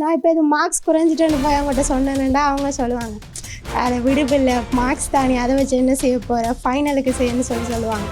நான் இப்போ இது மார்க்ஸ் குறைஞ்சிட்டேன்னு போய் அவங்ககிட்ட சொன்னேன்டா அவங்க சொல்லுவாங்க. அதை விடுப்பில்லை மார்க்ஸ் தானே. அதை வச்சு என்ன செய்ய போகிற ஃபைனலுக்கு செய்யணும்னு சொல்லி சொல்லுவாங்க.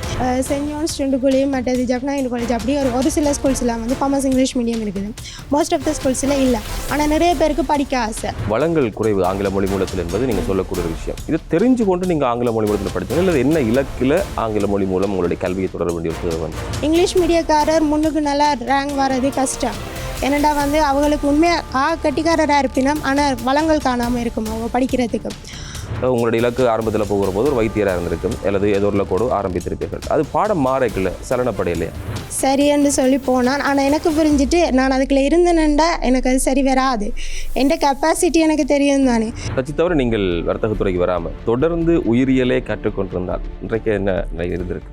சென்ட் ஜான்ஸ் டுண்டுகுழி மற்றது ஜப்னாயின் காலேஜ் அப்படி ஒரு ஒரு சில ஸ்கூல்ஸில் வந்து காமர்ஸ் இங்கிலீஷ் மீடியம் இருக்குது. மோஸ்ட் ஆஃப் த ஸ்கூல்ஸில் இல்லை. ஆனால் நிறைய பேருக்கு படிக்க ஆசை. வளங்கள் குறைவு ஆங்கில மொழி மூலத்தில் என்பது நீங்கள் சொல்லக்கூடிய ஒரு விஷயம். இது தெரிஞ்சு கொண்டு நீங்கள் ஆங்கில மொழி மூலத்தில் படித்தீங்க இல்லை என்ன இலக்கில் ஆங்கில மொழி மூலம் உங்களுடைய கல்வியை தொடர வேண்டிய ஒரு தேவை? வந்து இங்கிலீஷ் மீடியக்காரர் முன்னுக்கு நல்லா ரேங்க் வர்றது கஷ்டம். ஏன்னாடா வந்து அவங்களுக்கு உண்மையாக ஆ கட்டிக்காரராக இருப்பினும் ஆனால் வளங்கள் காணாமல் இருக்கும் அவங்க படிக்கிறதுக்கு. உங்களுடைய இலக்கு ஆரம்பத்தில் போகிற போது ஒரு வைத்தியராக இருந்திருக்கும். அல்லது ஏதோ ஒரு இலக்கோடு ஆரம்பித்திருப்பீர்கள். அது பாடம் மாறக்கல சலனப்படையிலையா? சரின்னு சொல்லி போனான். ஆனால் எனக்கு புரிஞ்சுட்டு நான் அதுக்குள்ள இருந்தேன்டா எனக்கு அது சரி வராது. எந்த கெப்பாசிட்டி எனக்கு தெரியும் தானே. தச்சு தவிர நீங்கள் வர்த்தகத்துறைக்கு வராமல் தொடர்ந்து உயிரியலே கற்றுக்கொண்டிருந்தால் இன்றைக்கு என்ன இருந்திருக்கு?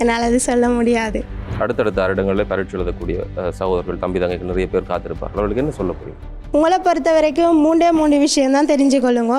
என்னால் அது சொல்ல முடியாது. அடுத்தடுத்த வருடங்களில் பரீட்சை எழுதக்கூடிய சகோதரர்கள் தம்பி தங்கைகள் நிறைய பேர் காத்திருப்பார்கள். அவர்களுக்கு என்ன சொல்ல முடியும் உங்களை பொறுத்த வரைக்கும் மூன்றே மூணு விஷயம் தான் தெரிஞ்சுக்கொள்ளுங்க.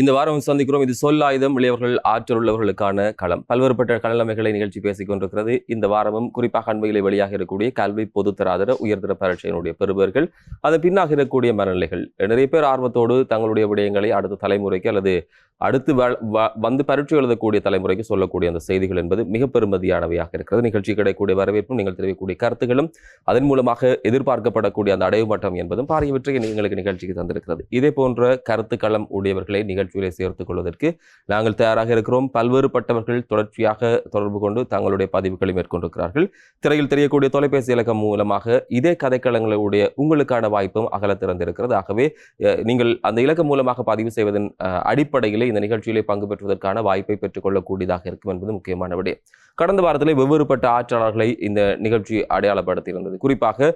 இந்த வாரம் சந்திக்கிறோம். இது சொல் ஆயுதம் இளையவர்கள் ஆற்றல் உள்ளவர்களுக்கான களம். பல்வேறுபட்ட களநிலைமைகளை நிகழ்ச்சி பேசிக் கொண்டிருக்கிறது. இந்த வாரமும் குறிப்பாக அண்மையிலே வெளியாக இருக்கக்கூடிய கல்வி பொதுத்தராதர உயர்தர பரீட்சையினுடைய பெறுபவர்கள் அதன் பின்னாக இருக்கக்கூடிய மனநிலைகள். நிறைய பேர் ஆர்வத்தோடு தங்களுடைய விடயங்களை அடுத்த தலைமுறைக்கு அல்லது அடுத்து வ- வ- வந்து பரீட்சை எழுதக்கூடிய தலைமுறைக்கு சொல்லக்கூடிய அந்த செய்திகள் என்பது மிக பெருமதியானவையாக இருக்கிறது. நிகழ்ச்சி கிடைக்கூடிய வரவேற்பும் நீங்கள் தெரிவிக்கக்கூடிய கருத்துக்களும் அதன் மூலமாக எதிர்பார்க்கப்படக்கூடிய அந்த அடைவு மட்டம் என்பதும் பாரியவற்றை எங்களுக்கு நிகழ்ச்சிக்கு தந்திருக்கிறது. இதே போன்ற கருத்துக்களம் உடையவர்களை நிகழ்ச்சியிலே சேர்த்துக் கொள்வதற்கு நாங்கள் தயாராக இருக்கிறோம். பல்வேறுபட்டவர்கள் தொடர்ச்சியாக தொடர்பு கொண்டு தங்களுடைய பதிவுகளை மேற்கொண்டிருக்கிறார்கள். திரையில் தெரியக்கூடிய தொலைபேசி இலக்கம் மூலமாக இதே கதைக்களங்களுடைய உங்களுக்கான வாய்ப்பும் அகல திறந்திருக்கிறது. ஆகவே நீங்கள் அந்த இலக்கம் மூலமாக பதிவு செய்வதன் அடிப்படையில் அடிப்படையிலே இந்த நிகழ்ச்சியிலே பங்கு பெற்றுவதற்கான வாய்ப்பை பெற்றுக்கொள்ளக்கூடியதாக இருக்கும் என்பது முக்கியமான விடயம். கடந்த வாரத்திலே வெவ்வேறுபட்ட ஆட்சியாளர்களை இந்த நிகழ்ச்சி அடையாளப்படுத்தியிருந்தது. குறிப்பாக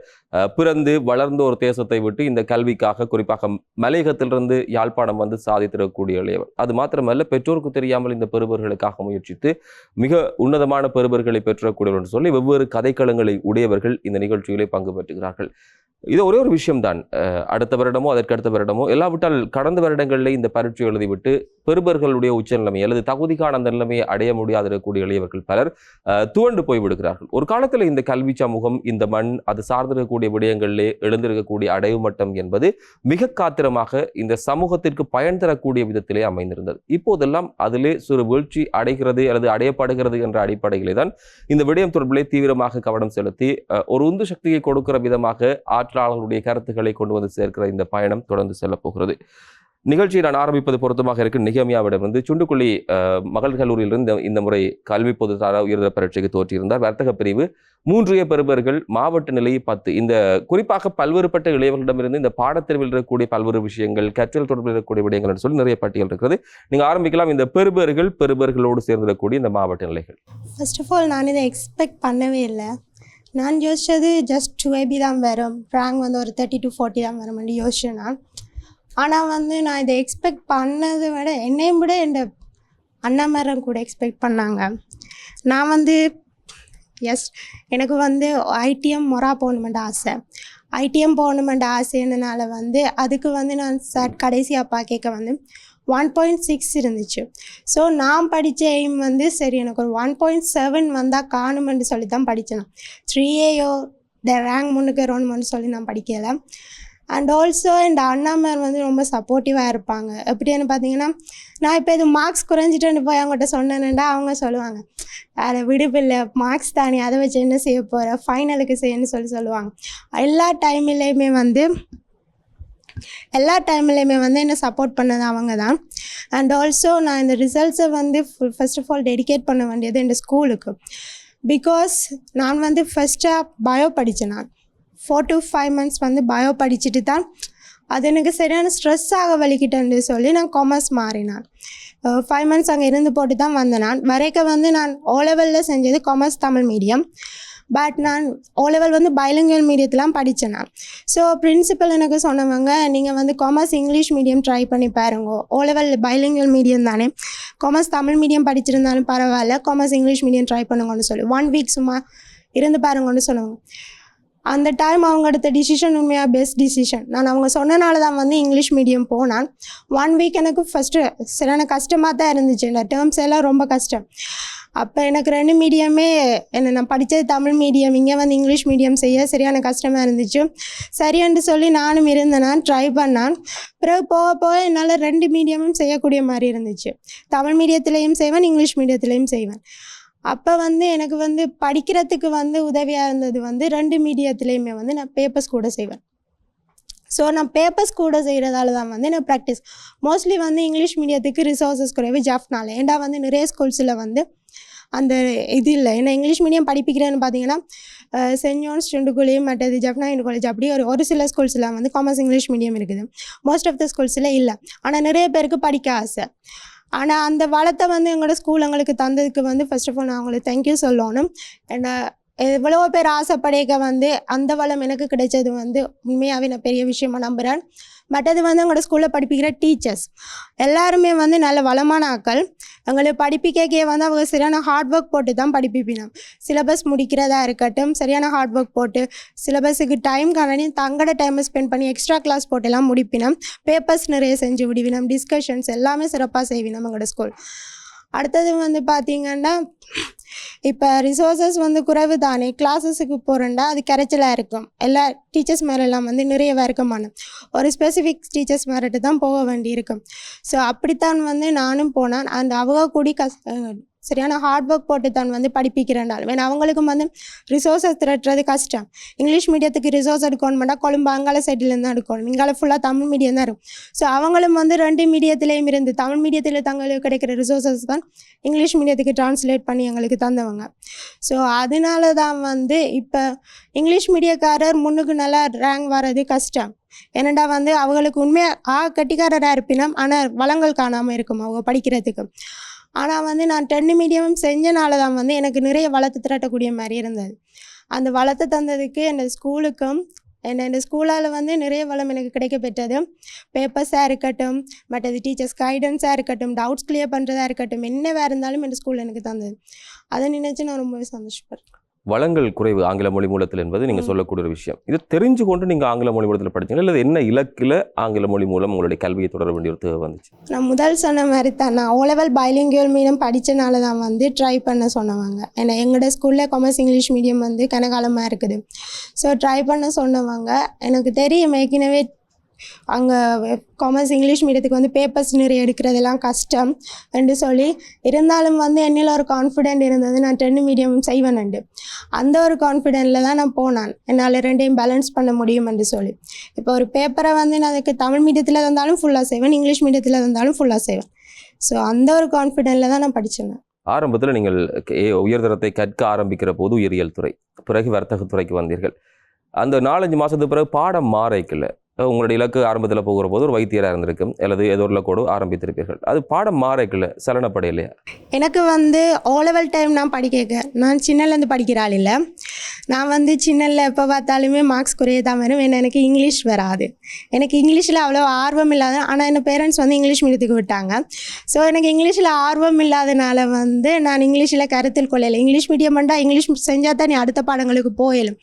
பிறந்து வளர்ந்த ஒரு தேசத்தை விட்டு இந்த கல்விக்காக குறிப்பாக மலையகத்திலிருந்து யாழ்ப்பாணம் வந்து சாதித்திருக்கக்கூடிய இளையவர் அது மாத்திரமல்ல பெற்றோருக்கு தெரியாமல் இந்த பெறுபர்களுக்காக முயற்சித்து மிக உன்னதமான பெறுபர்களை பெற்றக்கூடியவர் என்று சொல்லி வெவ்வேறு கதைக்களங்களை உடையவர்கள் இந்த நிகழ்ச்சியிலே பங்கு பெற்றுகிறார்கள். இது ஒரே ஒரு விஷயம்தான். அடுத்த வருடமோ அதற்கு அடுத்த வருடமோ எல்லாவிட்டால் கடந்த வருடங்களிலே இந்த பரீட்சை எழுதிவிட்டு பெருபர்களுடைய உச்ச நிலைமை அல்லது தகுதிக்கான அந்த நிலைமையை அடைய முடியாத இருக்கக்கூடிய இளையவர்கள் பலர் துவண்டு போய் விடுகிறார்கள். ஒரு காலத்தில் இந்த கல்வி சமூகம் இந்த மண் அது சார்ந்திருக்கக்கூடிய விடயங்களிலே எழுந்திருக்கக்கூடிய அடைவு மட்டம் என்பது மிக காத்திரமாக இந்த சமூகத்திற்கு பயன் தரக்கூடிய விதத்திலே அமைந்திருந்தது. இப்போதெல்லாம் அதிலே சிறு வீழ்ச்சி அடைகிறது அல்லது அடையப்படுகிறது என்ற அடிப்படையிலே தான் இந்த விடயம் தொடர்பிலே தீவிரமாக கவனம் செலுத்தி ஒரு உந்து சக்தியை கொடுக்கிற விதமாக ஆற்றலாளர்களுடைய கருத்துக்களை கொண்டு வந்து சேர்க்கிற இந்த பயணம் தொடர்ந்து செல்லப்போகிறது நிகழ்ச்சியை நான் ஆரம்பிப்பது பொருத்தமாக இருக்கு. நிகமியாவிடம் வந்து சுண்டுக்குழி மகள் கல்லூரியிலிருந்து இந்த- முறை கல்வி பொதுத்தார உயர்தர பரீட்சைக்கு தோற்றியிருந்தார் வர்த்தக பிரிவு மூன்றிய பெறுபர்கள் மாவட்ட நிலை பத்து. இந்த குறிப்பாக பல்வேறுபட்ட இளையவர்களிடமிருந்து இந்த பாடத்தெரிவில் இருக்கக்கூடிய பல்வேறு விஷயங்கள் கற்றல் தொடர்பில் இருக்கக்கூடிய விடயங்கள் சொல்லி நிறைய பட்டியல் இருக்கிறது. நீங்க ஆரம்பிக்கலாம். இந்த பெறுபர்கள் பெறுபர்களோடு சேர்ந்திருக்கக்கூடிய இந்த மாவட்ட நிலைகள். ஃபர்ஸ்ட் ஆஃப் ஆல் நான் இதை எக்ஸ்பெக்ட் பண்ணவே இல்லை. நான் யோசித்தது ஜஸ்ட் டூ ஏபி தான் வரும். ரேங்க் வந்து ஒரு தேர்ட்டி டு ஃபார்ட்டி தான் வரும்னு யோசிச்சேன். நான் ஆனால் வந்து நான் இதை எக்ஸ்பெக்ட் பண்ணதை விட என்னையும் விட என் அண்ணாமரம் கூட எக்ஸ்பெக்ட் பண்ணாங்க. நான் வந்து எஸ் எனக்கு வந்து ஐடிஎம் மொரா போகணுமெண்ட் ஆசை. ஐடிஎம் போகணுமெண்ட் ஆசைன்றனால வந்து அதுக்கு வந்து நான் சார் கடைசி அப்பா கேட்க வந்து ஒன் பாயிண்ட் சிக்ஸ் இருந்துச்சு. ஸோ நான் படித்த எய்ம் வந்து சரி எனக்கு ஒரு ஒன் பாயிண்ட் செவன் வந்தால் காணுமென்று சொல்லி தான் படித்தேன் த்ரீ ஏயோ த ரேங்க் முன்னுக்கு வரணுமென்னு சொல்லி நான் படிக்கலை. அண்ட் ஆல்சோ என் அண்ணாமர் வந்து ரொம்ப சப்போர்ட்டிவாக இருப்பாங்க. எப்படின்னு பார்த்தீங்கன்னா நான் இப்போ இது மார்க்ஸ் குறைஞ்சிட்டேன்னு போய் அவங்ககிட்ட சொன்னேன்டா அவங்க சொல்லுவாங்க. அதை விடுப்பில்லை மார்க்ஸ் தானே அதை வச்சு என்ன செய்ய போகிற ஃபைனலுக்கு செய்யணும்னு சொல்லி சொல்லுவாங்க. எல்லா டைம்லேயுமே வந்து எல்லா டைம்லையுமே வந்து என்னை சப்போர்ட் பண்ணது அவங்க தான் அண்ட் ஆல்சோ நான் இந்த ரிசல்ட்ஸை வந்து ஃபர்ஸ்ட் ஆஃப் ஆல் டெடிகேட் பண்ண வேண்டியது என் ஸ்கூலுக்கு பிகாஸ் நான் வந்து ஃபஸ்ட்டாக பயோ படித்தேன் நான் ஃபோர் டு ஃபைவ் மந்த்ஸ் வந்து பயோ படிச்சுட்டு தான் அது எனக்கு சரியான ஸ்ட்ரெஸ் ஆக வலிக்கிட்டேன்னு சொல்லி நான் காமர்ஸ் மாறினான். ஃபைவ் மந்த்ஸ் அங்கே இருந்து போட்டு தான் வந்தேன் நான் வரைக்க வந்து நான் ஓ லெவலில் செஞ்சது காமர்ஸ் தமிழ் மீடியம் பட் நான் ஓ லெவல் வந்து பைலிங்கல் மீடியத்திலாம் படித்தேன் நான். ஸோ பிரின்சிபல் எனக்கு சொன்னவங்க நீங்கள் வந்து காமர்ஸ் இங்கிலீஷ் மீடியம் ட்ரை பண்ணி பாருங்க. ஓ லெவல் பைலிங்கல் மீடியம் தானே. காமர்ஸ் தமிழ் மீடியம் படிச்சிருந்தாலும் பரவாயில்ல. காமர்ஸ் இங்கிலீஷ் மீடியம் ட்ரை பண்ணுங்கன்னு சொல்லி ஒன் வீக் சும்மா இருந்து பாருங்கன்னு சொல்லுவாங்க அந்த டைம் அவங்க எடுத்த டிசிஷன் உண்மையாக பெஸ்ட் டிசிஷன் நான் அவங்க சொன்னனால தான் வந்து இங்கிலீஷ் மீடியம் போனான். ஒன் வீக் எனக்கு ஃபஸ்ட்டு சரியான கஷ்டமாக தான் இருந்துச்சு. இந்த டேர்ம்ஸ் எல்லாம் ரொம்ப கஷ்டம். அப்போ எனக்கு ரெண்டு மீடியமே என்ன நான் படித்தது தமிழ் மீடியம் இங்கே வந்து இங்கிலீஷ் மீடியம் செய்ய சரியான கஷ்டமாக இருந்துச்சு. சரியான்னு சொல்லி நானும் இருந்தேன். நான் ட்ரை பண்ணான். பிறகு போக போக என்னால் ரெண்டு மீடியமும் செய்யக்கூடிய மாதிரி இருந்துச்சு. தமிழ் மீடியத்துலேயும் செய்வேன் இங்கிலீஷ் மீடியத்துலேயும் செய்வேன். அப்போ வந்து எனக்கு வந்து படிக்கிறதுக்கு வந்து உதவியாக இருந்தது வந்து ரெண்டு மீடியத்துலேயுமே வந்து நான் பேப்பர்ஸ் கூட செய்வேன். ஸோ நான் பேப்பர்ஸ் கூட செய்கிறதால தான் வந்து நான் ப்ராக்டிஸ் மோஸ்ட்லி வந்து இங்கிலீஷ் மீடியத்துக்கு ரிசோர்ஸஸ் குறைவு. ஜாஃப்னால. ஏண்டா வந்து நிறைய ஸ்கூல்ஸில் வந்து அந்த இது இல்லை ஏன்னா இங்கிலீஷ் மீடியம் படிப்பிக்கிறேன்னு பார்த்தீங்கன்னா சென்ட் ஜான்ஸ் ரெண்டுக்குள்ளேயும் மற்றது ஜப்னா காலேஜ் அப்படி ஒரு ஒரு சில ஸ்கூல்ஸில் வந்து காமர்ஸ் இங்கிலீஷ் மீடியம் இருக்குது. மோஸ்ட் ஆஃப் த ஸ்கூல்ஸில் இல்லை. ஆனால் நிறைய பேருக்கு படிக்க ஆசை. ஆனால் அந்த வளத்தை வந்து எங்களோட ஸ்கூல் எங்களுக்கு தந்ததுக்கு வந்து ஃபர்ஸ்ட் ஆஃப் ஆல் நான் அவங்களுக்கு தேங்க்யூ சொல்லணும். என்ன எவ்வளோ பேர் ஆசைப்படைக்க வந்து அந்த வளம் எனக்கு கிடைச்சது வந்து உண்மையாகவே நான் பெரிய விஷயமா நம்புகிறேன் பட் அது வந்து எங்களோட ஸ்கூலில் படிப்பிக்கிற டீச்சர்ஸ் எல்லாருமே வந்து நல்ல வளமான ஆக்கள் எங்களை படிப்பிக்கே வந்து அவங்க சரியான ஹார்ட் ஒர்க் போட்டு தான் படிப்பிப்பினோம் சிலபஸ் முடிக்கிறதா இருக்கட்டும் சரியான ஹார்ட் ஒர்க் போட்டு சிலபஸுக்கு டைம் காணி தங்கட டைமை ஸ்பெண்ட் பண்ணி எக்ஸ்ட்ரா கிளாஸ் போட்டெல்லாம் முடிப்பினோம் பேப்பர்ஸ் நிறைய செஞ்சு விடுவினோம் டிஸ்கஷன்ஸ் எல்லாமே சிறப்பாக செய்வினோம் எங்களோட ஸ்கூல் அடுத்தது வந்து பார்த்திங்கன்னா இப்போ ரிசோர்ஸஸ் வந்து குறைவு தானே? கிளாஸஸுக்கு போகிறேன்டா அது கரைச்சலாக இருக்கும். எல்லா டீச்சர்ஸ் மேலெல்லாம் வந்து நிறைய இருக்க ஒரு ஸ்பெசிஃபிக் டீச்சர்ஸ் மேரிட்டு தான் போக வேண்டியிருக்கும். ஸோ அப்படித்தான் வந்து நானும் போனேன். அந்த அவங்க கூடி கஸ் சரியான ஹார்ட் ஒர்க் போட்டு தான் வந்து படிப்பிக்கிறேன்டால் ஏன்னா அவங்களுக்கும் வந்து ரிசோர்ஸஸ் திரட்டுறது கஷ்டம். இங்கிலீஷ் மீடியத்துக்கு ரிசோர்ஸ் எடுக்கணும் பண்ணால் கொழும்பு அங்கால சைட்லேருந்து தான் எடுக்கணும். இங்கால ஃபுல்லாக தமிழ் மீடியம் தான் இருக்கும். ஸோ அவங்களும் வந்து ரெண்டு மீடியத்திலேயும் இருந்து தமிழ் மீடியத்தில் தங்களுக்கு கிடைக்கிற ரிசோர்ஸஸ் தான் இங்கிலீஷ் மீடியத்துக்கு ட்ரான்ஸ்லேட் பண்ணி எங்களுக்கு தந்தவங்க. ஸோ அதனால தான் வந்து இப்போ இங்கிலீஷ் மீடியக்காரர் முன்னுக்கு நல்லா ரேங்க் வர்றது கஷ்டம். ஏனண்டா வந்து அவங்களுக்கு உண்மையாக ஆ கட்டிக்காரராக இருப்பினும் ஆனால் வளங்கள் காணாமல் இருக்கும் அவங்க படிக்கிறதுக்கு. ஆனால் வந்து நான் டென்னு மீடியமும் செஞ்சனால தான் வந்து எனக்கு நிறைய வளர்த்து திரட்டக்கூடிய மாதிரி இருந்தது. அந்த வளர்த்து தந்ததுக்கு என் ஸ்கூலுக்கும் என்ன இந்த ஸ்கூலால் வந்து நிறைய வளம் எனக்கு கிடைக்க பெற்றது. பேப்பர்ஸாக இருக்கட்டும் மற்றது டீச்சர்ஸ் கைடன்ஸாக இருக்கட்டும் டவுட்ஸ் கிளியர் பண்ணுறதா இருக்கட்டும் என்னவா இருந்தாலும் என் ஸ்கூல் எனக்கு தந்தது. அதை நினச்சி நான் ரொம்பவே சந்தோஷப்படுறேன். வளங்கள் குறைவு ஆங்கில மொழி மூலத்தில் என்பது நீங்கள். சொல்லக்கூடிய ஒரு விஷயம். இது தெரிஞ்சு கொண்டு நீங்கள் ஆங்கில மொழி மூலத்தில் படிச்சீங்களா? இல்லை என்ன இலக்கில் ஆங்கில மொழி மூலம் உங்களுடைய கல்வியை தொடர வேண்டிய ஒரு தேவை வந்துச்சு? நான் முதல் சொன்ன மாதிரி தான். நான் ஓ லெவல் பைலிங்குவல் மீடியம் படித்தனால தான் வந்து ட்ரை பண்ண சொன்னவங்க. ஏன்னா எங்களோட ஸ்கூலில் காமர்ஸ் இங்கிலீஷ் மீடியம் வந்து கனகாலமாக இருக்குது. ஸோ ட்ரை பண்ண சொன்னவங்க. எனக்கு தெரியும் ஏற்கனவே அங்கே காமர்ஸ் இங்கிலீஷ் மீடியத்துக்கு வந்து பேப்பர்ஸ் நிறைய எடுக்கிறதெல்லாம் கஷ்டம் என்று சொல்லி இருந்தாலும் வந்து என்னில் ஒரு கான்ஃபிடென்ட் இருந்தது. நான் டென்னு மீடியம் செய்வேன்ண்டு அந்த ஒரு கான்ஃபிடென்ட்டில் தான் நான் போனான். என்னால் ரெண்டையும் பேலன்ஸ் பண்ண முடியும் என்று சொல்லி. இப்போ ஒரு பேப்பரை வந்து நான் அதுக்கு தமிழ் மீடியத்தில் இருந்தாலும் ஃபுல்லாக செய்வேன் இங்கிலீஷ் மீடியத்தில் இருந்தாலும் ஃபுல்லாக செய்வேன். ஸோ அந்த ஒரு கான்ஃபிடென்ட்டில் தான் நான் படித்தேன் ஆரம்பத்தில் நீங்கள் உயர்தரத்தை கற்க ஆரம்பிக்கிற போது உயிரியல் துறை பிறகு வர்த்தகத்துறைக்கு வந்தீர்கள். அந்த நாலஞ்சு மாதத்துக்கு பிறகு பாடம் மாறைக்கல உங்களுடைய இலக்கு ஆரம்பத்தில் போகிற போது ஒரு வைத்தியராக இருந்திருக்கும் அல்லது ஏதோ ஒரு இலக்கோடு ஆரம்பித்திருப்பீர்கள். அது பாடம் மாறைக்கல சலனப்படையிலையா எனக்கு வந்து ஓ லெவல் டைம் நான் படிக்க நான் சின்னலேருந்து படிக்கிற ஆள் இல்லை. நான் வந்து சின்னல எப்போ பார்த்தாலுமே மார்க்ஸ் குறைய தான் வரும். ஏன்னா எனக்கு இங்கிலீஷ் வராது. எனக்கு இங்கிலீஷில் அவ்வளோ ஆர்வம் இல்லாத ஆனால் என் பேரண்ட்ஸ் வந்து இங்கிலீஷ் மீடியத்துக்கு விட்டாங்க. ஸோ எனக்கு இங்கிலீஷில் ஆர்வம் இல்லாதனால வந்து நான் இங்கிலீஷில் கருத்தில் கொள்ளலை. இங்கிலீஷ் மீடியம் பண்ணால் இங்கிலீஷ் செஞ்சால் தான் நீ அடுத்த பாடங்களுக்கு போயிடும்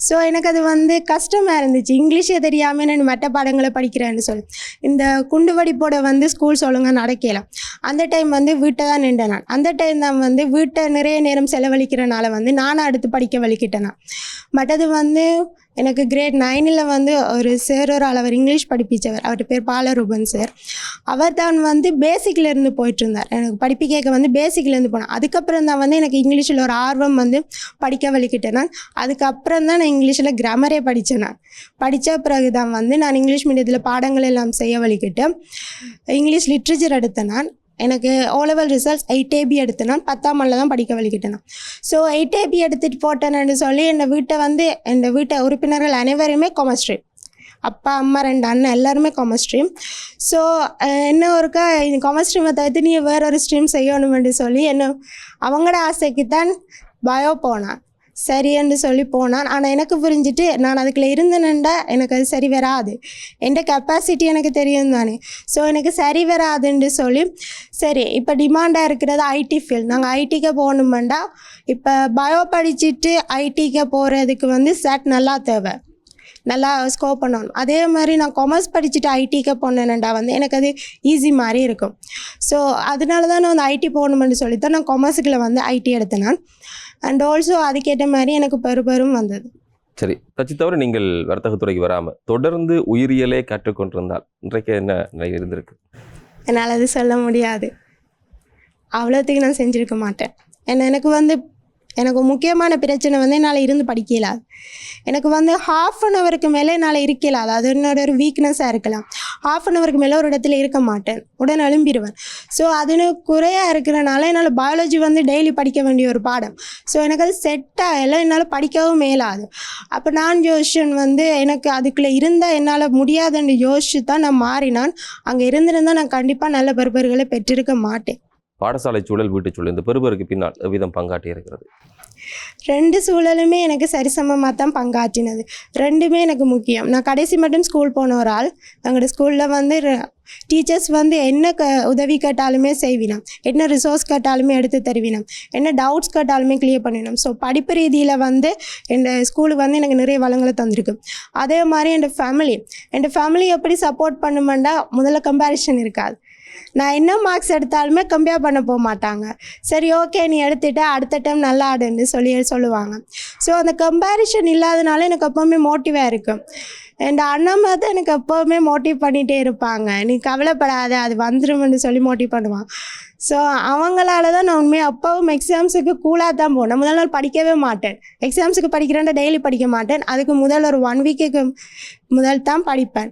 ஸோ எனக்கு அது வந்து கஷ்டமாக இருந்துச்சு. இங்கிலீஷே தெரியாமல் நான் மற்ற பாடங்களை படிக்கிறேன்னு சொல்லி. இந்த குண்டு வெடிப்போட வந்து ஸ்கூல் ஒழுங்கா நடக்கலாம் அந்த டைம் வந்து வீட்டை தான் நின்றேன் நான் அந்த டைம் தான் வந்து வீட்டை நிறைய நேரம் செலவழிக்கிறனால வந்து நானும் அடுத்து படிக்க வலிக்கிட்டேன் நான். பட் அது வந்து எனக்கு கிரேட் நைனில் வந்து ஒரு சார் ஒரு அளவர் அவர் இங்கிலீஷ் படிப்பிச்சவர். அவர் பேர் பாலரூபன் சார் அவர் தான் வந்து பேசிக்லேருந்து போயிட்டுருந்தார் போயிட்டு இருந்தார் எனக்கு படிப்பிக்க வந்து பேசிக்லேருந்து போனேன் அதுக்கப்புறம் தான் வந்து எனக்கு இங்கிலீஷில் ஒரு ஆர்வம் வந்து படிக்க வலிக்கிட்டேன் நான் அதுக்கப்புறம் தான் நான் இங்கிலீஷில் கிராமரே படித்தேன் நான். படித்த பிறகு தான் வந்து நான் இங்கிலீஷ் மீடியத்தில் பாடங்கள் எல்லாம் செய்ய வலிக்கிட்டு இங்கிலீஷ் லிட்ரேச்சர் எடுத்தேன் நான். எனக்கு O level results eight AB எடுத்தேன் நான் பத்தாம் மணில் தான் படிக்க வலிக்கிட்டேன் நான் ஸோ எயிட் ஏபி எடுத்துகிட்டு போட்டேன்னு சொல்லி என் வீட்டை வந்து என் வீட்டை உறுப்பினர்கள் அனைவருமே கொமஸ்ட்ரி அப்பா அம்மா ரெண்டு அண்ணன் எல்லாருமே காமர்ஸ் ஸ்ட்ரீம் ஸோ என்ன ஒருக்கா இந்த காமர்ஸ் ஸ்ட்ரீமை தவிர்த்து நீ வேற ஒரு ஸ்ட்ரீம் செய்யணும்னு சொல்லி என்ன அவங்களோட ஆசைக்கு தான் பயோ போனான். சரின்னு சொல்லி போனான். ஆனால் எனக்கு புரிஞ்சுட்டு நான் அதுக்குள்ளே இருந்தேன்டா எனக்கு அது சரி வராது. என் கெப்பாசிட்டி எனக்கு தெரியும் தானே. ஸோ எனக்கு சரி வராதுன்னு சொல்லி சரி இப்போ டிமாண்டாக இருக்கிறது ஐடி ஃபீல்ட் நாங்கள் ஐடிக்கு போகணுமெண்டா. இப்போ பயோ படிச்சுட்டு ஐடிக்கு போகிறதுக்கு வந்து செட் நல்லா தேவை. நல்லா ஸ்கோப் பண்ணணும். அதே மாதிரி நான் காமர்ஸ் படிச்சுட்டு ஐடிக்கு போனேன்டா வந்து எனக்கு அது ஈஸி மாதிரி இருக்கும். ஸோ அதனால தான் நான் வந்து ஐடி போகணுமென்னு சொல்லி தான் நான் காமர்ஸுக்குள்ள வந்து ஐடி எடுத்தேன். நான் அண்ட் ஆல்சோ அதுக்கேற்ற மாதிரி எனக்கு பெருபெரும் வந்தது. சரி தச்சு தவிர நீங்கள் வர்த்தகத்துறைக்கு வராம தொடர்ந்து உயிரியலே கற்றுக்கொண்டிருந்தால் இன்றைக்கு என்ன நிலை இருந்திருக்கு? என்னால் அது சொல்ல முடியாது. அவ்வளோத்துக்கு நான் செஞ்சுருக்க மாட்டேன். ஏன்னா எனக்கு வந்து எனக்கு முக்கியமான பிரச்சனை வந்து என்னால் இருந்து படிக்கல எனக்கு வந்து ஹாஃப் அன் ஹவருக்கு மேலே என்னால் இருக்கல அது என்னோட ஒரு வீக்னஸாக இருக்கலாம். ஹாஃப் அன் ஹவருக்கு மேலே ஒரு இடத்துல இருக்க மாட்டேன். உடனே எழும்பிடுவேன் ஸோ அதுன்னு குறையாக இருக்கிறனால என்னால் பயாலஜி வந்து டெய்லி படிக்க வேண்டிய ஒரு பாடம். ஸோ எனக்கு அது செட் ஆகலை என்னால் படிக்கவும் மேலாது அப்போ நான் யோசிச்சன் வந்து எனக்கு அதுக்குள்ளே இருந்தால் என்னால் முடியாதுன்னு யோசிச்சு தான் நான் மாறினான். அங்கே இருந்திருந்தால் நான் கண்டிப்பாக நல்ல பருப்பர்களை பெற்றிருக்க மாட்டேன். பாடசாலை சூழல் வீட்டு சூழல். இந்த பெருவருக்கு பின்னால் எவ்விதம் பங்காற்றி இருக்கிறது? ரெண்டு சூழலுமே எனக்கு சரிசமமாக தான் பங்காற்றினது. ரெண்டுமே எனக்கு முக்கியம். நான் கடைசி மட்டும் ஸ்கூல் போன ஒரு ஆள். எங்களோட ஸ்கூலில் வந்து டீச்சர்ஸ் வந்து என்ன க உதவி கேட்டாலுமே செய்வினோம். என்ன ரிசோர்ஸ் கேட்டாலுமே எடுத்து தருவினோம். என்ன டவுட்ஸ் கேட்டாலுமே கிளியர் பண்ணினோம். ஸோ படிப்பு ரீதியில் வந்து என் ஸ்கூலுக்கு வந்து எனக்கு நிறைய வளங்களை தந்திருக்கு. அதே மாதிரி என் ஃபேமிலி என் ஃபேமிலி எப்படி சப்போர்ட் பண்ணுமெண்டா முதல்ல கம்பேரிஷன் இருக்காது. நான் என்ன மார்க்ஸ் எடுத்தாலுமே கம்பேர் பண்ண போக மாட்டாங்க. சரி ஓகே நீ எடுத்துட்ட அடுத்த டைம் நல்லா ஆடுன்னு சொல்லி சொல்லுவாங்க. ஸோ அந்த கம்பேரிஷன் இல்லாதனால எனக்கு எப்போவுமே மோட்டிவாக இருக்கும் என் அண்ணா தான் எனக்கு எப்போவுமே மோட்டிவ் பண்ணிகிட்டே இருப்பாங்க. நீ கவலைப்படாத அது வந்துரும்னு சொல்லி மோட்டிவ் பண்ணுவான். ஸோ அவங்களால தான் நான் உண்மையாக அப்போவும் எக்ஸாம்ஸுக்கு கூலாக தான் போனேன். முதல் நாள் படிக்கவே மாட்டேன். எக்ஸாம்ஸுக்கு படிக்கிறேன்டா டெய்லி படிக்க மாட்டேன். அதுக்கு முதல் ஒரு ஒன் வீக்குக்கு முதல் தான் படிப்பேன்.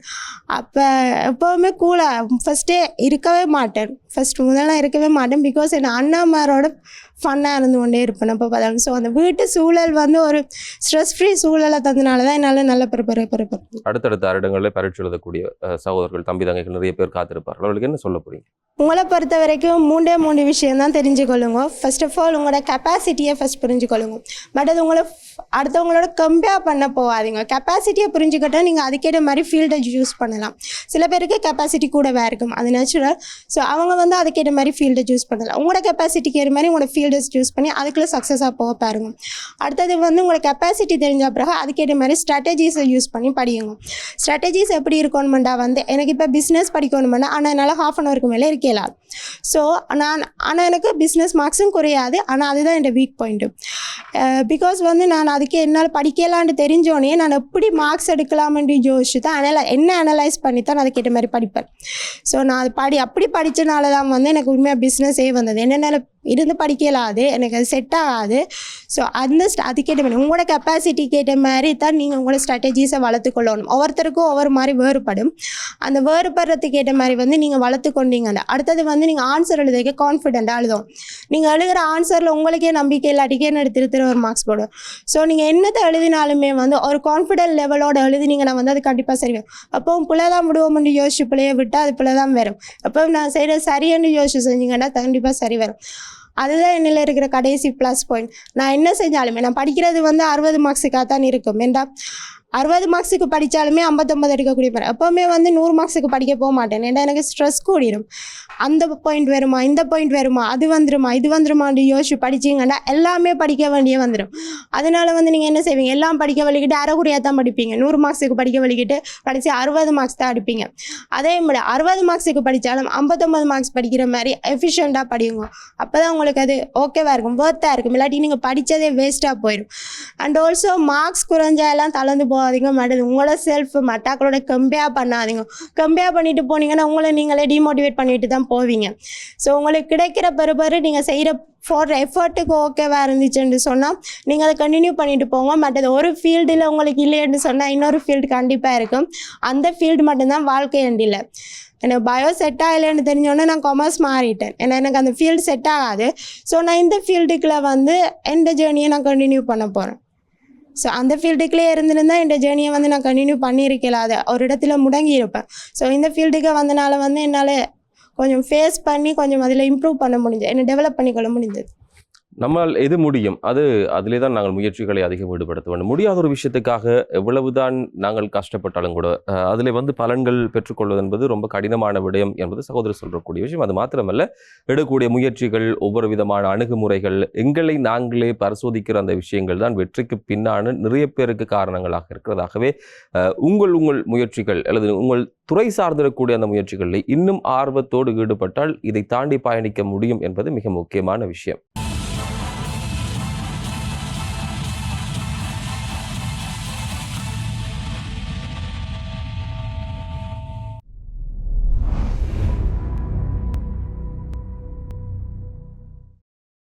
அப்போ எப்போவுமே கூலாக ஃபஸ்ட்டே இருக்கவே மாட்டேன். ஃபஸ்ட் முதல்ல இருக்கவே மாட்டேன். பிகாஸ் என் அண்ணாமாரோட ஃபன்னாக இருந்து கொண்டே இருப்பேன். அப்போ பார்த்தாலும் ஸோ அந்த வீட்டு சூழல் வந்து ஒரு ஸ்ட்ரெஸ் ஃப்ரீ சூழலை தந்தனால தான் என்னால் நல்ல பிறப்பு பிறப்பு அடுத்தடுத்த வருடங்களில் பரீட்சை எழுதக்கூடிய சகோதரர்கள் தம்பி தங்கைகள் நிறைய பேர் காத்திருப்பார்கள். அவர்களுக்கு என்ன சொல்ல போறீங்க? உங்களை பொறுத்த வரைக்கும் மூன்றே மூணு விஷயம் தான் தெரிஞ்சுக்கொள்ளுங்க. ஃபர்ஸ்ட் ஆஃப் ஆல் உங்களோட கெப்பாசிட்டியை ஃபஸ்ட் புரிஞ்சுக்கொள்ளுங்க. பட் அது உங்களை அடுத்தவங்களோட கம்பேர் பண்ண போகாதீங்க. கெப்பாசிட்டியை புரிஞ்சுக்கிட்டா நீங்கள் அதுக்கேற்ற மாதிரி ஃபீல்டை சூஸ் பண்ணலாம். சில பேருக்கு கெப்பாசிட்டி கூடவே இருக்கும். அது நேச்சுரல் ஸோ அவங்க வந்து அதுக்கேற்ற மாதிரி ஃபீல்டை சூஸ் பண்ணலாம். உங்களோட கெப்பாசிட்டிக்கு ஏற்ற மாதிரி உங்களோட ஃபீல்டை சூஸ் பண்ணி அதுக்குள்ளே சக்ஸஸாக போக பாருங்க. அடுத்தது வந்து உங்களோட கெப்பாசிட்டி தெரிஞ்ச பிறகு அதுக்கேற்ற மாதிரி ஸ்ட்ராட்டஜிஸை யூஸ் பண்ணி படியுங்க. ஸ்ட்ராட்டஜிஸ் எப்படி இருக்கணுமெண்டா வந்து எனக்கு இப்போ பிஸ்னஸ் படிக்கணுமெண்டா ஆனால் என்னால் ஹாஃப் அன் ஹவருக்கு மேலே இருக்கலாது ஸோ நான் ஆனால் எனக்கு பிஸ்னஸ் மார்க்ஸும் குறையாது ஆனால் அதுதான் என் வீக் பாயிண்ட்டு பிகாஸ் வந்து நான் அதுக்கு என்னால் படிக்கலான்னு தெரிஞ்சோடனே நான் எப்படி மார்க்ஸ் எடுக்கலாமென்று யோசிச்சு தான் அனலை என்ன அனலைஸ் பண்ணி தான் அதுக்கேற்ற மாதிரி படிப்பேன். ஸோ நான் அது படி அப்படி படித்தனால தான் வந்து எனக்கு உண்மையாக பிஸ்னஸே வந்தது. என்னென்ன இருந்து படிக்கலாது எனக்கு அது செட் ஆகாது. ஸோ அந்த அதுக்கேற்ற மாதிரி உங்களோட கெப்பாசிட்டிக்கு ஏற்ற மாதிரி தான் நீங்கள் உங்களோட ஸ்ட்ராட்டஜிஸை வளர்த்துக்கொள்ளணும். ஒவ்வொருத்தருக்கும் ஒவ்வொரு மாதிரி வேறுபடும். அந்த வேறுபடுறதுக்கு ஏற்ற மாதிரி வந்து நீங்கள் வளர்த்துக்கொண்டீங்கல்ல அடுத்தது வந்து நீங்கள் ஆன்சர் எழுதுறதுக்கு கான்ஃபிடென்ட்டாக எழுதும் நீங்கள் எழுதுகிற ஆன்சரில் உங்களுக்கே நம்பிக்கை இல்லாட்டிக்கே என்ன திரு திரு ஒரு மார்க்ஸ் போடும் ஸோ நீங்கள் என்னத்தை எழுதினாலுமே வந்து ஒரு கான்ஃபிடென்ட் லெவலோட எழுதினீங்கன்னா வந்து அது கண்டிப்பாக சரி வரும். அப்போ பிள்ளை தான் விடுவோம்னு யோசிச்சு பிள்ளைய விட்டால் அது பிள்ளை தான் வரும். அப்போ நான் செய்கிற சரின்னு யோசிச்சு செஞ்சீங்கன்னா கண்டிப்பாக சரி வரும். அதுதான் என்னில் இருக்கிற கடைசி ப்ளஸ் பாயிண்ட் நான் என்ன செஞ்சாலுமே நான் படிக்கிறது வந்து அறுபது மார்க்ஸுக்காக தான் இருக்கும். ஏண்டா? அறுபது மார்க்ஸுக்கு படித்தாலுமே ஐம்பத்தொம்பது எடுக்கக்கூடிய மாதிரி எப்போவுமே வந்து நூறு மார்க்ஸுக்கு படிக்க போக மாட்டேன். ஏன்னா எனக்கு ஸ்ட்ரெஸ் கூடிடும் அந்த பாயிண்ட் வருமா? இந்த பாயிண்ட் வருமா? அது வந்துருமா? இது வந்துருமான்னு யோசிச்சு படிச்சிங்கன்னா எல்லாமே படிக்க வேண்டிய வந்துடும் அதனால வந்து நீங்கள் என்ன செய்வீங்க? எல்லாம் படிக்க வலிக்கிட்டு அரைக்குறையாக தான் படிப்பீங்க. நூறு மார்க்ஸுக்கு படிக்க வலிக்கிட்டு படித்து அறுபது மார்க்ஸ் தான் அடிப்பீங்க. அதே மாதிரி அறுபது மார்க்ஸுக்கு படித்தாலும் ஐம்பத்தொம்பது மார்க்ஸ் படிக்கிற மாதிரி எஃபிஷியண்ட்டாக படியுங்க. அப்போ தான் உங்களுக்கு அது ஓகேவாக இருக்கும். ஒர்த்தாக இருக்கும். இல்லாட்டி நீங்கள் படித்ததே வேஸ்ட்டாக போயிடும் அண்ட் ஆல்சோ மார்க்ஸ் குறைஞ்சா எல்லாம் தளர்ந்து போகாதீங்க மேடம். உங்களோட செல்ஃப் மட்டாக்களோட கம்பேர் பண்ணாதீங்க. கம்பேர் பண்ணிட்டு போனீங்கன்னா உங்களை நீங்களே டிமோட்டிவேட் பண்ணிட்டு தான் போவீங்க. ஸோ உங்களுக்கு கிடைக்கிற பெறுபரு நீங்கள் செய்கிற ஃபோர் எஃபர்ட்டுக்கு ஓகேவா இருந்துச்சுன்னு சொன்னால் நீங்கள் அதை கண்டினியூ பண்ணிட்டு போங்க. மற்றது ஒரு ஃபீல்டில் உங்களுக்கு இல்லைன்னு சொன்னால் இன்னொரு ஃபீல்டு கண்டிப்பாக இருக்கும். அந்த ஃபீல்டு மட்டும்தான் வாழ்க்கை எண்டில் எனக்கு பயோ செட் ஆகலைன்னு தெரிஞ்சோடனே நான் காமர்ஸ் மாறிட்டேன். ஏன்னா எனக்கு அந்த ஃபீல்டு செட் ஆகாது. ஸோ நான் இந்த ஃபீல்டுக்குள்ளே வந்து எந்த ஜேர்னியை நான் கண்டினியூ பண்ண போகிறேன் ஸோ அந்த ஃபீல்டுக்குள்ளே இருந்திருந்தால் இந்த ஜேர்னியை வந்து நான் கண்டினியூ பண்ணியிருக்கல அது ஒரு இடத்துல முடங்கி இருப்பேன். ஸோ இந்த ஃபீல்டுக்கு வந்தனால வந்து என்னால் கொஞ்சம் ஃபேஸ் பண்ணி கொஞ்சம் அதில் இம்ப்ரூவ் பண்ண முடிஞ்சது. என்னை டெவலப் பண்ணிக்கொள்ள முடிஞ்சது. நம்மால் எது முடியும்? அது அதிலே தான் நாங்கள் முயற்சிகளை அதிகம் ஈடுபடுத்த வேண்டும். முடியாத ஒரு விஷயத்துக்காக எவ்வளவுதான் நாங்கள் கஷ்டப்பட்டாலும் கூட அதில் வந்து பலன்கள் பெற்றுக்கொள்வது என்பது ரொம்ப கடினமான விடயம் என்பது சகோதரர் சொல்லக்கூடிய விஷயம். அது மாத்திரமல்ல எடுக்கக்கூடிய முயற்சிகள் ஒவ்வொரு விதமான அணுகுமுறைகள் எங்களை நாங்களே பரிசோதிக்கிற அந்த விஷயங்கள் தான் வெற்றிக்கு பின்னான நிறைய பேருக்கு காரணங்களாக இருக்கிறதாகவே உங்கள் உங்கள் முயற்சிகள் அல்லது உங்கள் துறை சார்ந்திருக்கக்கூடிய அந்த முயற்சிகளில் இன்னும் ஆர்வத்தோடு ஈடுபட்டால் இதை தாண்டி பயணிக்க முடியும் என்பது மிக முக்கியமான விஷயம்.